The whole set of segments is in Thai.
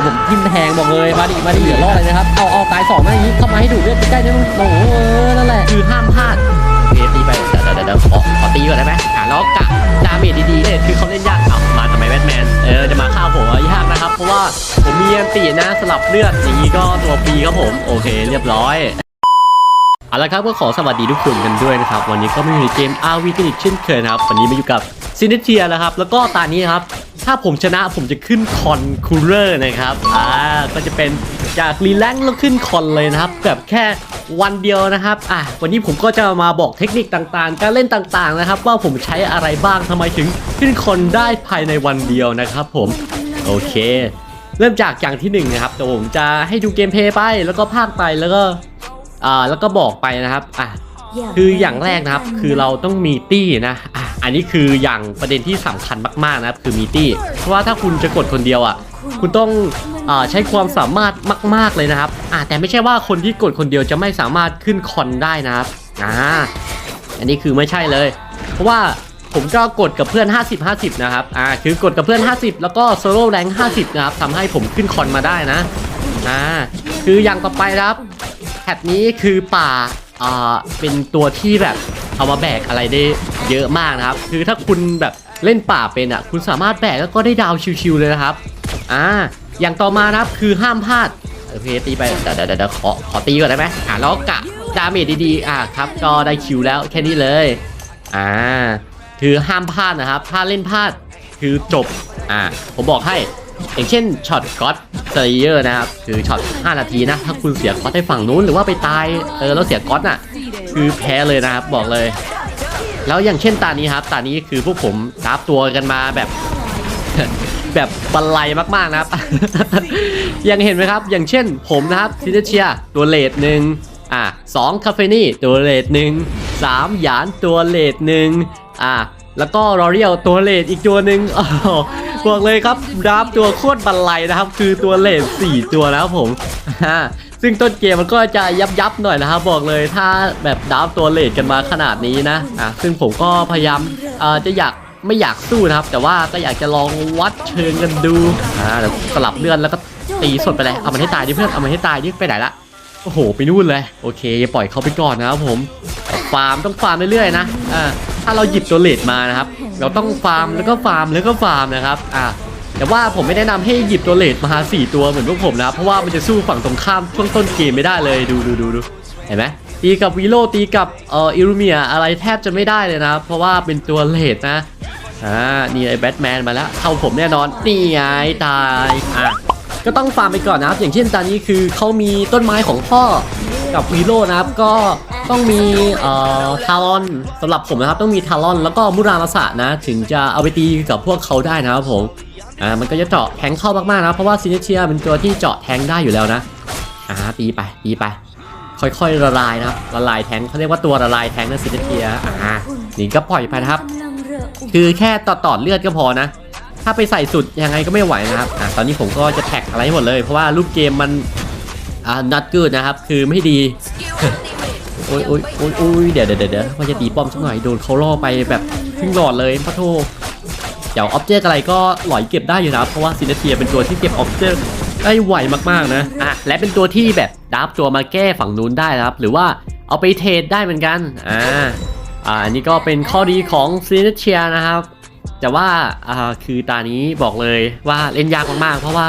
นผมทิ่มแทงบอกเลยมาดิมาดิอย่ารอดเลยนะครับ เอาเอาตายสองนะอย่างนี้เข้ามาให้ดูเลือดใกล้ๆนี่มึงโอ้โหเออนั่นแหละคือห้ามพลาดโอเคตีไปเดี๋ยวเดี๋ยวเดี๋ยวขอขอตีก่อนได้ไหมอ่าแล้วกะดาเมจดีๆเนี่ยคือเขาเล่นยากเอามาทำไมแบทแมนเออจะมาฆ่าผมอะยากนะครับ เพราะว่าผมมีอันตีนะสลับเลือดอย่างนี้ก็ตัวฟรีครับผมโอเค เรียบร้อยเอาละครับก็ขอสวัสดีทุกคนกันด้วยนะครับวันนี้ก็มาอยู่ในเกม RV กันอีกเช่นเคยนะครับวันนี้มาอยู่กับซินเทียนะครับแล้วก็ตอนนี้ครับ ถ้าผมชนะผมจะขึ้นคอนคูลเลอร์นะครับ อ่า ก็จะเป็นจากรีแลงแล้วขึ้นคอนเลยนะครับ แบบแค่วันเดียวนะครับ อะ วันนี้ผมก็จะมาบอกเทคนิคต่างๆ การเล่นต่างๆนะครับ ว่าผมใช้อะไรบ้างทำไมถึงขึ้นคอนได้ภายในวันเดียวนะครับผม โอเค เริ่มจากอย่างที่หนึ่งนะครับแต่ผมจะให้ดูเกมเพลย์ไป แล้วก็พากย์ไป แล้วก็ อ่า แล้วก็บอกไปนะครับ อะคืออย่างแรกนะครับคือเราต้องมีตี้นะ อันนี้คืออย่างประเด็นที่สำคัญมากๆนะครับคือมีตี้เพราะว่าถ้าคุณจะกดคนเดียวอะคุณต้องอใช้ความสามารถมาก ๆเลยนะครับอะแต่ไม่ใช่ว่าคนที่กดคนเดียวจะไม่สามารถขึ้นคอนได้นะครับอ่าอันนี้คือไม่ใช่เลย เพราะว่าผมก็กดกับเพื่อน 50 50 นะครับ อ่า คือกดกับเพื่อน 50 แล้วก็โซโล่แรง50 นะครับทำให้ผมขึ้นคอนมาได้นะ อ่า คืออย่างต่อไปครับแพทนี้คือป่า อ่า เป็นตัวที่แบบ เอามาแบกอะไรได้เยอะมากนะครับ คือถ้าคุณแบบเล่นป่าเป็นอะ คุณสามารถแบกแล้วก็ได้ดาวชิวๆเลยนะครับ อ่า อย่างต่อมานะครับคือห้ามพลาดโอเคตีไปเดี๋ยวเดี๋ยวเดี๋ยวขอขอตีก่อนได้ไหมอ่าแล้วกะดาเมจดีๆอ่าครับ ก็ได้คิวแล้วแค่นี้เลย อ่า คือห้ามพลาดนะครับ ถ้าเล่นพลาดคือจบ อ่า ผมบอกให้ อย่างเช่นช็อตก็อตเซเยอร์นะครับ คือช็อต 5 นาทีนะ ถ้าคุณเสียก็อตให้ฝั่งนู้นหรือว่าไปตาย เออแล้วเสียก็อตน่ะ คือแพ้เลยนะครับบอกเลย แล้วอย่างเช่นตานี้ครับตานี้คือพวกผมรับตัวกันมาแบบ แบบบันไลมากๆนะครับ ยังเห็นไหมครับ อย่างเช่นผมนะครับซินเชียตัวเลดหนึ่งอะสองคาเฟนี่ตัวเลดหนึ่งสามหยานตัวเลดหนึ่งอะแล้วก็รอเรียลตัวเลดอีกตัวหนึ่งอ้าวบอกเลยครับดับตัวโคตรบันไลนะครับ คือตัวเลดสี่ตัวนะครับผมอ่า ซึ่งต้นเกมมันก็จะยับยับหน่อยนะครับบอกเลยถ้าแบบดับตัวเลดกันมาขนาดนี้นะอะซึ่งผมก็พยายามอ่อจะอยากไม่อยากสู้นะครับ แต่ว่าก็อยากจะลองวัดเชิงกันดูอ่าเดี๋ยวสลับเลื่อนแล้วก็ตีสดไปเลยเอามันให้ตายดิเพื่อนเอามันให้ตายดิไปไหนละโอ้โหไปนู่นเลยโอเค ปล่อยเขาไปก่อนนะครับผมฟาร์มต้องฟาร์มเรื่อยๆนะอ่าถ้าเราหยิบตัวเลดมานะครับ เราต้องฟาร์มแล้วก็ฟาร์มแล้วก็ฟาร์มนะครับอ่า แต่ว่าผมไม่แนะนำให้หยิบตัวเลดมาสี่ตัวเหมือนพวกผมนะเพราะว่ามันจะสู้ฝั่งตรงข้ามช่วงต้นเกมไม่ได้เลยดูดูดูดูเห็นไหมตีกับวีโรตีกับเอ่ออิรูเมียอะไรแทบจะไม่ได้เลยนะเพราะว่าเป็นตัวเลดนะอ่านี่ไอ้แบทแมนมาแล้วเข้าผมแน่นอนนี่ไงตายอะก็ต้องฟาร์มไปก่อนนะครับ อย่างเช่นตอนนี้คือเขามีต้นไม้ของพ่อกับวีโร่นะครับก็ต้องมีเอ่อทารอนสำหรับผมนะครับ ต้องมีทารอนแล้วก็มุรามาสะนะ ถึงจะเอาไปตีกับพวกเขาได้นะครับผม อ่ามันก็จะเจาะแทงเข้ามากๆนะเพราะว่าซินเชียเป็นตัวที่เจาะแทงได้อยู่แล้วนะอ่าตีไปตีไป ค่อยๆละลายนะครับละลายแทงเขาเรียกว่าตัวละลายแทงนะซินเชียอ่านี่ก็ปล่อยไปนะครับ คือแค่ต่อต่อเลือดก็พอนะ ถ้าไปใส่สุดยังไงก็ไม่ไหวนะครับอะตอนนี้ผมก็จะแท็กอะไรห้หมดเลย เพราะว่ารูปเกมมันอ่า not good นะครับคือไม่ดีโอ้ยโอ้ยโอ้ยโอ้ยเดี๋ยวเดี๋ยวเดี๋ยวว่าจะตีป้อมสักหน่อยโดนเขาล่อไปแบบครึ่งหลอดเลยพระโทเดี๋ ยวออบเจกต์อะไรก็หลอยเก็บได้อยู่นะเพราะว่าซินเทียเป็นตัวที่เก็บออบเจกต์ได้ไวมากๆนะอะและเป็นตัวที่แบบดับตัวมาแก้ฝั่งนู้นได้นะครับ หรือว่าเอาไปเทรดได้เหมือนกันอ่าอ่าอันนี้ก็เป็นข้อดีของซีเนเชียนะครับแต่ว่าอ่าคือตานี้บอกเลยว่าเล่นยากมากๆ เพราะว่า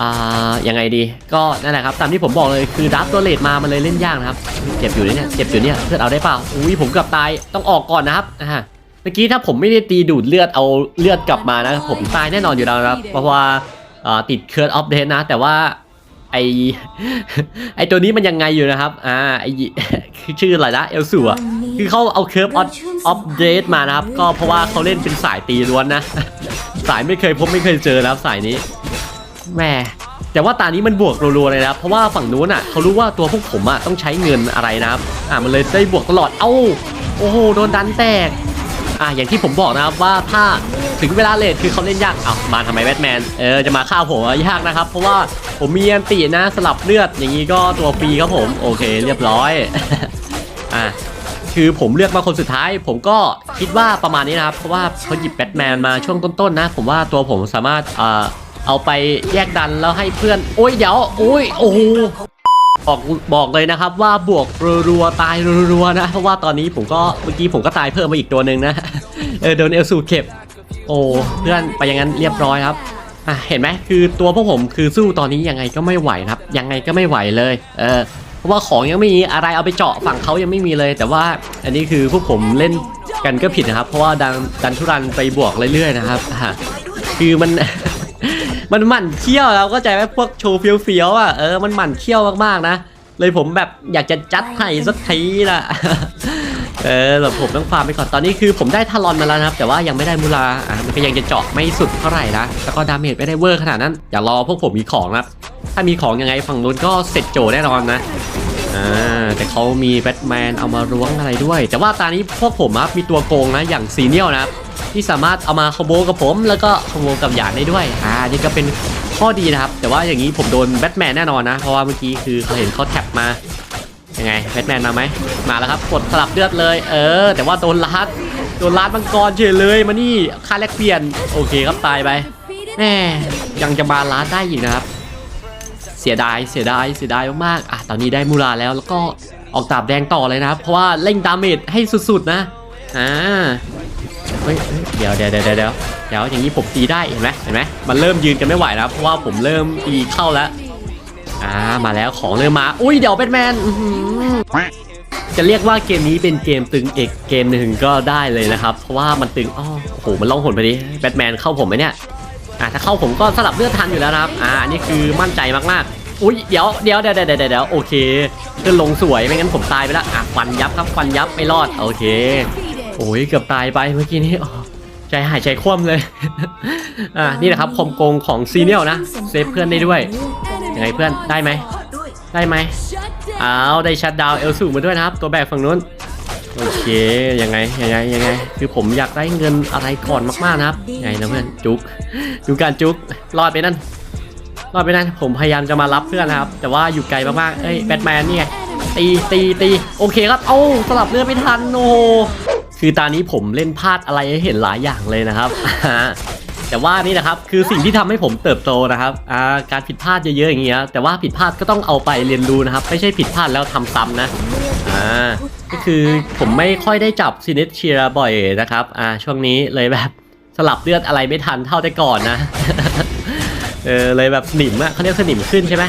อ่ายังไงดี ก็นั่นแหละครับตามที่ผมบอกเลยคือดับตัวเลดมามันเลยเล่นยากนะครับเจ็บอยู่เนี่ยเจ็บอยู่เนี่ยเลือดเอาได้เปล่าอุ้ยผมเกือบตายต้องออกก่อนนะครับอ่า มื่อกี้ถ้าผมไม่ได้ตีดูดเลือดเอาเลือดกลับมานะ ผมตายแน่นอนอยู่แล้วนะครับ เพราะว่าติดเคิร์ดออฟเดนนะ แต่ว่าไอไอตัวนี้มันยังไงอยู่นะครับ อ่า ไอชื่ออะไรนะ เอลสูอะคือเขาเอาเคิร์ฟออฟออฟเดตมานะครับ ก็เพราะว่าเขาเล่นเป็นสายตีล้วนนะ สายไม่เคยพบไม่เคยเจอนะครับสายนี้แม่แต่ว่าตานี้มันบวกรัวๆเลยนะเพราะว่าฝั่งนู้นอะเขารู้ว่าตัวพวกผมอะต้องใช้เงินอะไรนะครับ อ่ามันเลยได้บวกตลอด เอ้า โอ้โห โดนดันแตก อ่าอย่างที่ผมบอกนะครับว่าถ้าถึงเวลาเลทคือเขาเล่นยากอ้ามาทำไมแบทแมนเออจะมาฆ่าผมอะยากนะครับ เพราะว่าผมมีอันตีนะสลับเลือดอย่างนี้ก็ตัวฟรีครับผมโอเค เรียบร้อยอะคือผมเลือกมาคนสุดท้าย ผมก็คิดว่าประมาณนี้นะครับเพราะว่าเขาหยิบแบทแมนมาช่วงต้นๆนะ ผมว่าตัวผมสามารถเอ่าเอาไปแยกดันแล้วให้เพื่อน โอ้ยเดี๋ยวโอ้ยโอ้ บอกบอกเลยนะครับว่าบวกรัวๆตายรัวๆนะเพราะว่าตอนนี้ผมก็เมื่อกี้ผมก็ตายเพิ่มมาอีกตัวหนึ่งนะเออโดนเอลสูเก็บโอ้เพื่อนไปอย่างนั้นเรียบร้อยครับอะเห็นไหมคือตัวพวกผมคือสู้ตอนนี้ยังไงก็ไม่ไหวครับ ยังไงก็ไม่ไหวเลยเออเพราะว่าของยังไม่มีอะไรเอาไปเจาะฝั่งเขายังไม่มีเลย แต่ว่าอันนี้คือพวกผมเล่นกันก็ผิดนะครับ เพราะว่าดันดันทุรันไปบวกเรื่อยๆนะครับคือมัน มันหมั่นเคี้ยวเราก็ใจไหมพวกโชว์เฟี้ยวๆอะเออมันหมั่นเคี้ยวมากๆนะ เลยผมแบบอยากจะจัดให้สักทีนะเออแบบผมต้องฟาร์มไปก่อนตอนนี้คือผมได้ทารอนมาแล้วนะครับ แต่ว่ายังไม่ได้มูลาอะมันก็ยังจะเจาะไม่สุดเท่าไหร่นะแล้วก็ดาเมจไม่ได้เวอร์ขนาดนั้น อย่ารอพวกผมมีของนะครับถ้ามีของยังไงฝั่งนู้นก็เสร็จโจแน่นอนนะอ่าแต่เขามีแบทแมนเอามาล้วงอะไรด้วย แต่ว่าตอนนี้พวกผมครับมีตัวโกงนะอย่างซีเนียลนะครับ ที่สามารถเอามาคอมโบกับผม แล้วก็คอมโบกับหยางได้ด้วยอ่านี่ก็เป็นข้อดีนะครับ แต่ว่าอย่างนี้ผมโดนแบทแมนแน่นอนนะ เพราะว่าเมื่อกี้คือเขาเห็นเขาแท็บมายังไงแบทแมนมาไหมมาแล้วครับกดสลับเลือดเลย เออ แต่ว่าโดนลัดโดนลัดมังกรเฉยเลยมานี่ค่าแลกเปลี่ยนโอเคครับตายไปแม่ยังจะมาลัดได้อีกนะครับ เสียดายเสียดายเสียดายมากๆอะตอนนี้ได้มูลาแล้วแล้วก็ออกดาบแดงต่อเลยนะครับ เพราะว่าเร่งดาเมจให้สุดๆนะอ่า เฮ้ยเดี๋ยวเดี๋ยวเดี๋ยวเดี๋ยวเดี๋ยวอย่างนี้ผมตีได้เห็นไหมเห็นไหมมันเริ่มยืนกันไม่ไหวแล้วเพราะว่าผมเริ่มตีเข้าแล้วอ่ามาแล้วของเริ่มมา อุ้ยเดี๋ยวแบทแมนจะเรียกว่าเกมนี้เป็นเกมตึงเอกเกมหนึ่งก็ได้เลยนะครับ เพราะว่ามันตึงอ้อโอ้โหมันล่องหนไปดิแบทแมนเข้าผมไหมเนี่ยอ่าถ้าเข้าผมก็สลับเลือดทันอยู่แล้วนะครับอ่าอันนี้คือมั่นใจมากๆอุ้ยเดี๋ยวเดี๋ยวเดี๋ยวเดี๋ยวเดี๋ยวโอเคเดินลงสวยไม่งั้นผมตายไปแล้วอะฟันยับครับฟันยับไม่รอดโอเค โอ้ยเกือบตายไปเมื่อกี้นี้ใจหายใจคว่ำเลย อ่านี่นะครับคอมโกงของซีเนียลนะเซฟเพื่อนได้ด้วยยังไงเพื่อนได้ไหมได้ไหมเอาได้ชัดดาวเอลสูมาด้วยนะครับ ตัวแบกฝั่งนู้นโอเคยังไงยังไงยังไง คือผมอยากได้เงินอะไรก่อนมากๆนะครับยังไงนะเพื่อนจุกดูการจุกรอดไปนั่นรอดไปนั่นผมพยายามจะมารับเพื่อนนะครับ แต่ว่าอยู่ไกลมากๆเอ้ยแบทแมนนี่ไงตีตีตีโอเคครับเอ้าสลับเลือดไม่ทันโอ้ คือตอนนี้ผมเล่นพลาดอะไรให้เห็นหลายอย่างเลยนะครับ แต่ว่านี่นะครับคือสิ่งที่ทำให้ผมเติบโตนะครับาการผิดพลาดเยอะๆอย่างเงี้ยแต่ว่าผิดพลาดก็ต้องเอาไปเรียนรู้นะครับ ไม่ใช่ผิดพลาดแล้วทำซ้ำนะอ่าก็คือผมไม่ค่อยได้จับซินิเชียบ่อยนะครับอ่าช่วงนี้เลยแบบสลับเลือดอะไรไม่ทันเท่าแต่ก่อนนะเออเลยแบบสนิมอะเขาเรียกสนิมขึ้นใช่ไหม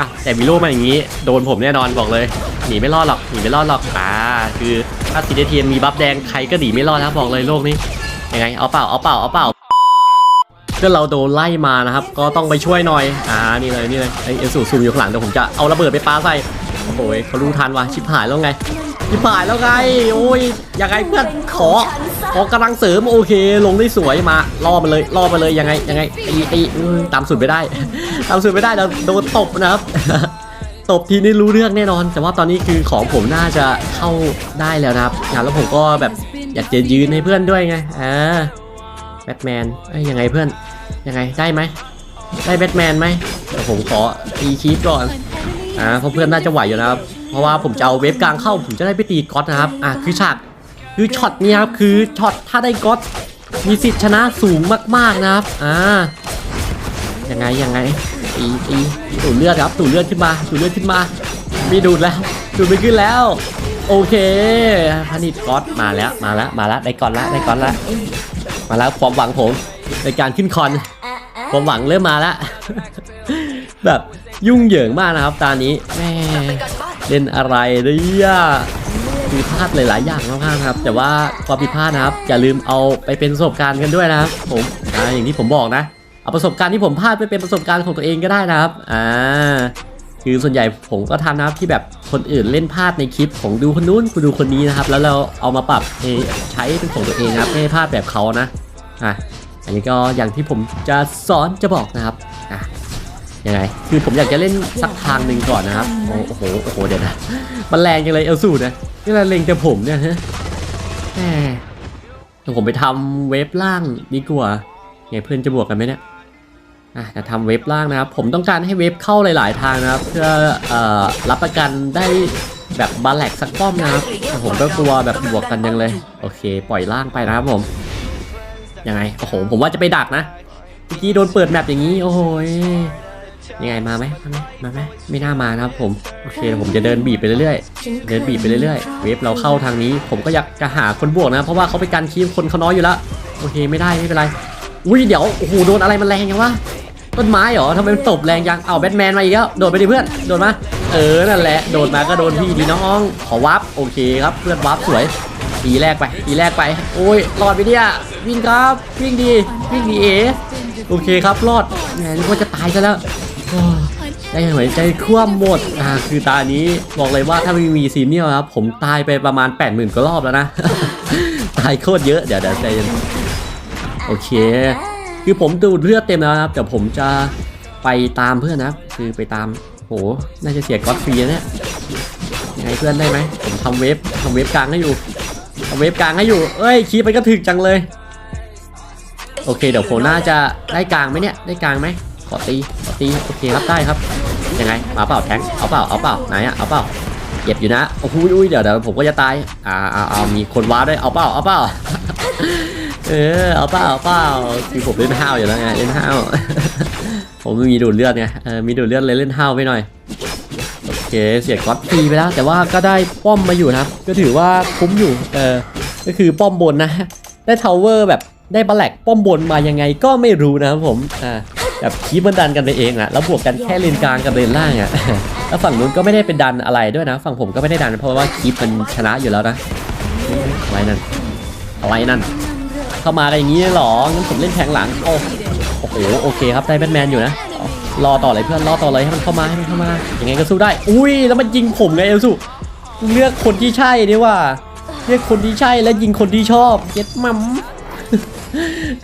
อะแต่มีโล่มาอย่างนี้ โดนผมแน่นอนบอกเลย หนีไม่รอดหรอก หนีไม่รอดหรอก อ่า คือถ้าซีเดเทียมีบัฟแดงใครก็หนีไม่รอดนะบอกเลยโลกนี้ ยังไง เอาเปล่า เอาเปล่า เอาเปล่าเพื่อนเราโดนไล่มานะครับ ก็ต้องไปช่วยหน่อย อ่า นี่เลย นี่เลยไอเอสูซูมอยู่ข้างหลังเดี๋ยวผมจะเอาระเบิดไปปาใส่ โอ้โหเขารู้ทันว่ะ ชิบหายแล้วไง ชิบหายแล้วไง โอ้ยยังไงเพื่อนขอ ขอกำลังเสริมโอเค ลงได้สวยมาล่อมาเลยล่อมาเลยยังไงยังไงตีตีตามสุดไม่ได้ ตามสุดไม่ได้เราโดนตบนะครับ ตบทีนี้รู้เรื่องแน่นอน แต่ว่าตอนนี้คือของผมน่าจะเข้าได้แล้วนะครับแล้วผมก็แบบอยากจะยืนให้เพื่อนด้วยไงอ่าแบทแมนเอ้ยยังไงเพื่อนยังไงได้ไหมได้แบทแมนไหมผมขอตีคีปก่อนอ่าเพราะเพื่อนน่าจะไหวอยู่นะครับ เพราะว่าผมจะเอาเวฟกลางเข้าผมจะได้ไปตีก๊อตนะครับอ่าคือฉากคือช็อตเนี้ยครับคือช็อตถ้าได้ก๊อตมีสิทธิ์ชนะสูงมากๆนะครับอ่ายังไงยังไงตีตีดูดเลือดครับดูดเลือดขึ้นมาดูดเลือดขึ้นมามีดูดแล้วดูดไม่ขึ้นแล้ว โอเคพนิดก๊อตมาแล้วมาแล้วมาแล้วได้ก๊อตแล้วได้ก๊อตแล้วมาแล้วความหวังผมในการขึ้นคอนความหวังเริ่มมาแล้วแบบยุ่งเหยิงมากนะครับตอนนี้แม่ เล่นอะไรเนี่ยคือพลาดหลาย ๆ อย่างมากๆครับ แต่ว่าความผิดพลาดนะครับอย่าลืมเอาไปเป็นประสบการณ์กันด้วยนะครับ ผมอ่าอย่างที่ผมบอกนะเอาประสบการณ์ที่ผมพลาดไปเป็นประสบการณ์ของตัวเองก็ได้นะครับอ่าคือส่วนใหญ่ผมก็ทำนะครับที่แบบคนอื่นเล่นพลาดในคลิปของดูคนนู้นกูดูคนนี้นะครับ แล้วเราเอามาปรับใช้เป็นของตัวเองนะครับไม่ให้พลาดแบบเขานะอะอันนี้ก็อย่างที่ผมจะสอนจะบอกนะครับ ยังไง คือผมอยากจะเล่นสักทางหนึ่งก่อนนะครับ โอ้โห โอ้โห เดี๋ยวนะ มันแรงจังเลยเอลสูนะนี่เราเล็งแต่ผมเนี่ยฮะแหมเดี๋ยวผมไปทำเว็บล่างดีกว่าไงเพื่อนจะบวกกันไหมเนี่ยอะจะทำเว็บล่างนะครับ ผมต้องการให้เว็บเข้าหลาย ๆ ทางนะครับ เพื่อเอ่อรับประกันได้แบบบาแลกสักป้อมนะครับแต่ผมก็กลัวแบบบวกกันยังเลย โอเค ปล่อยล่างไปนะครับผมยังไงโอ้โหผมว่าจะไปดักนะเมื่อกี้โดนเปิดแมปอย่างนี้ โอ้โห ยังไงมาไหมมาไหมมาไหมไม่น่ามานะครับผมโอเคผมจะเดินบีบไปเรื่อยๆเดินบีบไปเรื่อยๆเวฟเราเข้าทางนี้ ผมก็อยากจะหาคนบวกนะ เพราะว่าเขาไปกันคีบคนเขาน้อยอยู่แล้วโอเคไม่ได้ไม่เป็นไรอุ้ยเดี๋ยวโอ้โหโดนอะไรมันแรงยังวะต้นไม้เหรอทำไมมันตบแรงยังเอาแบทแมนมาอีกแล้วโดดไปดิเพื่อนโดดมาเออนั่นแหละโดดมาก็โดนพี่ดีน้องขอวับโอเคครับเพื่อนวับสวยตีแรกไปตีแรกไปโอ้ยรอดไปเนี่ยวิ่งครับวิ่งดีวิ่งดีเอโอเคครับรอดแหมนึกว่าจะตายซะแล้ว ใจหายใจคว่ำหมด อ่า คือตานี้บอกเลยว่าถ้าไม่มีซีเนียลครับ ผมตายไปประมาณ 80,000กว่ารอบแล้วนะ ตายโคตรเยอะ เดี๋ยวเดี๋ยวใจเย็น โอเค คือผมดูดเลือดเต็มแล้วครับ แต่ผมจะไปตามเพื่อนนะ คือไปตาม โห น่าจะเสียก๊อตฟรีนะเนี่ยยังไงเพื่อนได้ไหมผมทำเวฟทำเวฟกลางให้อยู่ทำเวฟกลางให้อยู่ เอ้ยคีไปก็ถึกจังเลย โอเค เดี๋ยวผมน่าจะได้กลางไหมเนี่ย ได้กลางไหม ขอตีขอตีโอเคครับได้ครับยังไงมาเปล่าแทงเอาเปล่าเอาเปล่าไหนอะเอาเปล่าเจ็บอยู่นะโอ้โหอุ้ยเดี๋ยวเดี๋ยวผมก็จะตายอ่าเอาเอามีคนว้าด้วยเอาเปล่าเอาเปล่าเออเอาเปล่าเอาเปล่าคือผมเล่นห้าวอยู่แล้วไงเล่นห้าวผมไม่มีดูดเลือดไงเออมีดูดเลือดเลยเล่นห้าวไปหน่อยโอเคเสียก๊อตฟรีไปแล้ว แต่ว่าก็ได้ป้อมมาอยู่นะครับก็ถือว่าคุ้มอยู่เออก็คือป้อมบนนะ ได้ทาวเวอร์แบบได้บัลแลกป้อมบนมายังไงก็ไม่รู้นะครับผมอ่า แบบคีบมันดันกันไปเองอะแล้วบวกกันแค่เลนกลางกับเลนล่างอะแล้วฝั่งนู้นก็ไม่ได้เป็นดันอะไรด้วยนะ ฝั่งผมก็ไม่ได้ดันเพราะว่าคีบมันชนะอยู่แล้วนะอะไรนั่นอะไรนั่น เข้ามาอะไรอย่างนี้เหรองั้นผมเล่นแทงหลังโอ้โอ้โหโอเคครับได้แบทแมนอยู่นะรอต่อเลยเพื่อนรอต่อเลยให้มันเข้ามาให้มันเข้ามายังไงก็สู้ได้ อุ้ยแล้วมันยิงผมไงเอลสุเลือกคนที่ใช่ดีว่า เลือกคนที่ใช่และยิงคนที่ชอบเย็ดมัม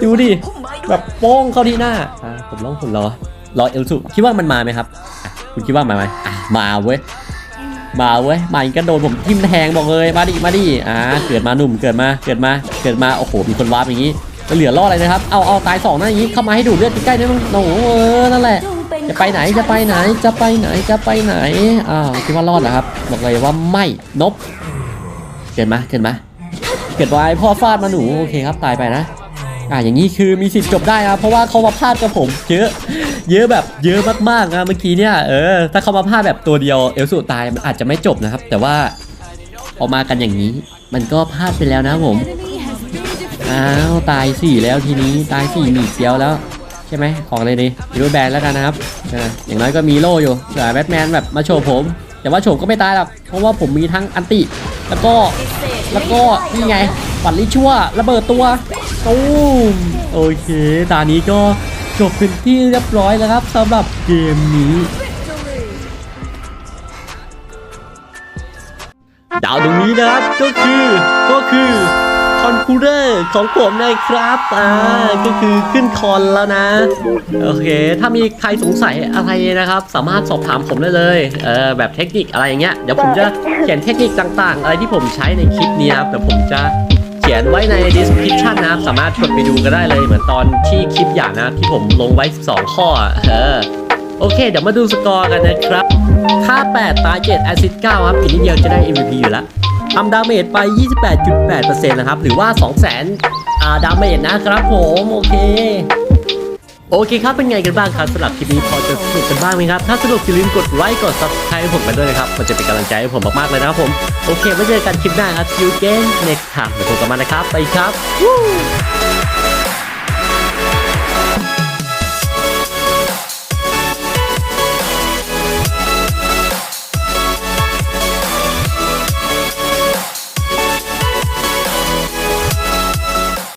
ดูดิ แบบโป้งเข้าที่หน้าอ่าผมร้องผมรอ รอเอลสุคิดว่ามันมาไหมครับอะคุณคิดว่ามาไหมอะมาเว้ย มาเว้ยมาอีกก็โดนผมทิ่มแทงบอกเลย มาดิ มาดิ อ่า เกิดมาหนุ่ม เกิดมา เกิดมา เกิดมา โอ้โห มีคนวาร์ปอย่างนี้แล้วเหลือรอดเลยนะครับ เอาเอาตายสองนะอย่างนี้ เข้ามาให้ดูเลือดใกล้ๆนี่มันโอ้โหเออนั่นแหละ จะไปไหน จะไปไหน จะไปไหน จะไปไหน อ้าวคิดว่ารอดเหรอครับ บอกเลยว่าไม่นบเกิดมาเกิดมาเกิดไว้พ่อฟาดมาหนู โอเคครับ ตายไปนะ อ่าอย่างนี้คือมีสิทธิ์จบได้ครับเพราะว่าเขามาพลาดกับผมเยอะ เยอะแบบเยอะมากๆนะเมื่อกี้เนี่ยเออถ้าเขามาพลาดแบบตัวเดียวเอลสูตายมันอาจจะไม่จบนะครับ แต่ว่าออกมากันอย่างนี้ มันก็พลาดไปแล้วนะผมอ้าวตายสี่แล้วทีนี้ตายสี่หนีเดียวแล้วใช่ไหมออกเลยดิยูแบนแล้วกันนะครับออย่างน้อยก็มีโล่อยู่แต่แบทแมนแบบมาโชว์ผม แต่ว่าโฉมก็ไม่ตายหรอกเพราะว่าผมมีทั้งอันติ แล้วก็แล้วก็นี่ไงปัดลิชั่วระเบิดตัวตูมโอเคตอนนี้ก็จบเป็นที่เรียบร้อยแล้วครับสำหรับเกมนี้ดาวตรงนี้นะครับก็คือก็คือ คอนคูเดอร์ของผมนะครับอ่าก็คือขึ้นคอนแล้วนะ โอเค ถ้ามีใครสงสัยอะไรนะครับ สามารถสอบถามผมได้เลยเออแบบเทคนิคอะไรอย่างเงี้ยเดี๋ยวผมจะเขียนเทคนิคต่างๆ อะไรที่ผมใช้ในคลิปนี้ครับเดี๋ยวผมจะเขียนไว้ใน description นะครับ สามารถกดไปดูก็ได้เลยเหมือนตอนที่คลิปอย่างนะที่ผมลงไว้ 12 ข้อเออโอเค เดี๋ยวมาดูสกอร์กันนะครับ ค่า 8 ตาย7แอซิด9ครับ อีกนิดเดียวจะได้ MVP อยู่แล้ว ทำดาเมจไป 28.8%นะครับ หรือว่า 200,000ดาเมจนะครับผม โอเคโอเคครับ เป็นไงกันบ้างครับสำหรับคลิปนี้พอจะสนุกกันบ้างไหมครับ ถ้าสนุกอย่าลืมกดไลค์กด subscribe ให้ผมกันด้วยนะครับ มันจะเป็นกำลังใจให้ผมมากๆเลยนะครับผม โอเคไว้เจอกันคลิปหน้าครับ see you again next time เดี๋ยวพบกันมานะครับ ไปครับ